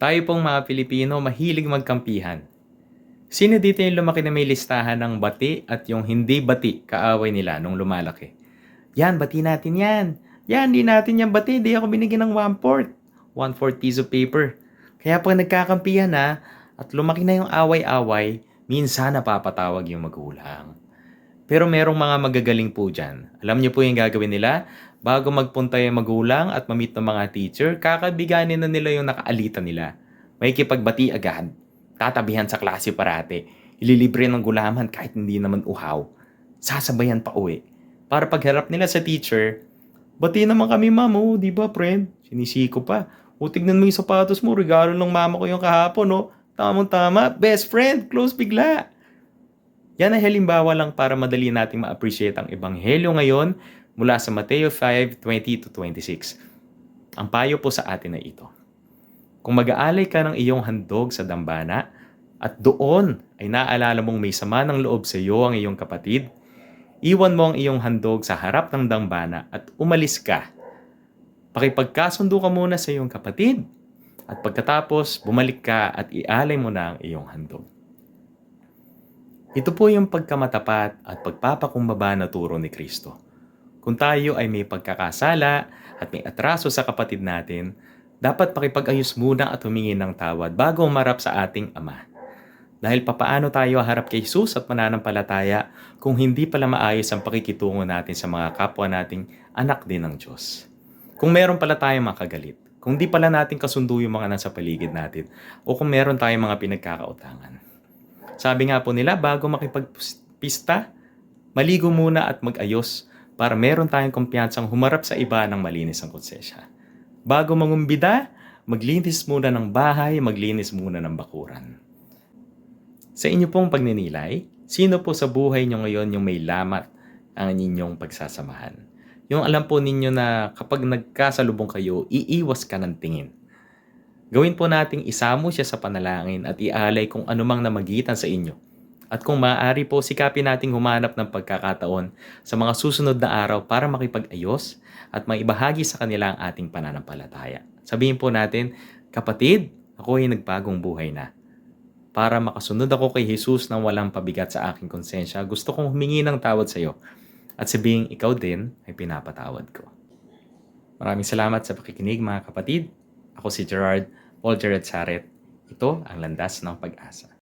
Tayo pong mga Pilipino mahilig magkampihan. Sino dito yung lumaki na may listahan ng bati at yung hindi bati kaaway nila nung lumalaki? Yan, bati natin yan. Yan, di natin yan bati. Di ako binigyan ng one-fourth. One-fourth piece of paper. Kaya pag nagkakampihan na at lumaki na yung away-away, minsan napapatawag yung magulang. Pero merong mga magagaling po dyan. Alam niyo po yung gagawin nila? Bago magpunta yung magulang at mamit ng mga teacher, kakabiganin na nila yung nakaalita nila. May kipagbati agad. Tatabihan sa klase parate. Ililibre ng gulaman kahit hindi naman uhaw. Sasabayan pa uwi. Para pagharap nila sa teacher, Bati naman kami ma'am, oh, di ba friend? Sinisiko pa. O tignan mo yung sapatos mo, regalo ng mama ko yung kahapon, no? Tamang tama, best friend, close bigla. Yan ay halimbawa lang para madali nating ma-appreciate ang Ebanghelyo ngayon mula sa Mateo 5:20 to 26. Ang payo po sa atin ay ito. Kung mag-aalay ka ng iyong handog sa dambana at doon ay naalala mong may sama ng loob sa iyo ang iyong kapatid, iwan mo ang iyong handog sa harap ng dambana at umalis ka. Pakipagkasundo ka muna sa iyong kapatid at pagkatapos bumalik ka at ialay mo na ang iyong handog. Ito po yung pagkamatapat at pagpapakumbaba na turo ni Kristo. Kung tayo ay may pagkakasala at may atraso sa kapatid natin, dapat pakipag-ayos muna at humingi ng tawad bago umarap sa ating Ama. Dahil papaano tayo harap kay Jesus at mananampalataya kung hindi pala maayos ang pakikitungo natin sa mga kapwa nating anak din ng Diyos. Kung meron pala tayong makagalit, kung di pala natin kasundo yung mga nasa paligid natin, o kung meron tayong mga pinagkakautangan. Sabi nga po nila, bago makipagpista, maligo muna at mag-ayos para meron tayong kumpiyansang humarap sa iba ng malinis ang konsensya. Bago mangumbida, maglinis muna ng bahay, maglinis muna ng bakuran. Sa inyo pong pagninilay, sino po sa buhay nyo ngayon yung may lamat ang inyong pagsasamahan? Yung alam po ninyo na kapag nagkasalubong kayo, iiwas ka ng tingin. Gawin po nating isamo siya sa panalangin at ialay kung anumang namagitan sa inyo. At kung maaari po, sikapin nating humanap ng pagkakataon sa mga susunod na araw para makipag-ayos at maibahagi sa kanila ang ating pananampalataya. Sabihin po natin, kapatid, ako ay nagbagong buhay na. Para makasunod ako kay Jesus nang walang pabigat sa aking konsensya, gusto kong humingi ng tawad sa iyo at sabihin ikaw din ay pinapatawad ko. Maraming salamat sa pakikinig mga kapatid. Ako si Gerard Paul Jared Saret. Ito ang Landas ng Pag-asa.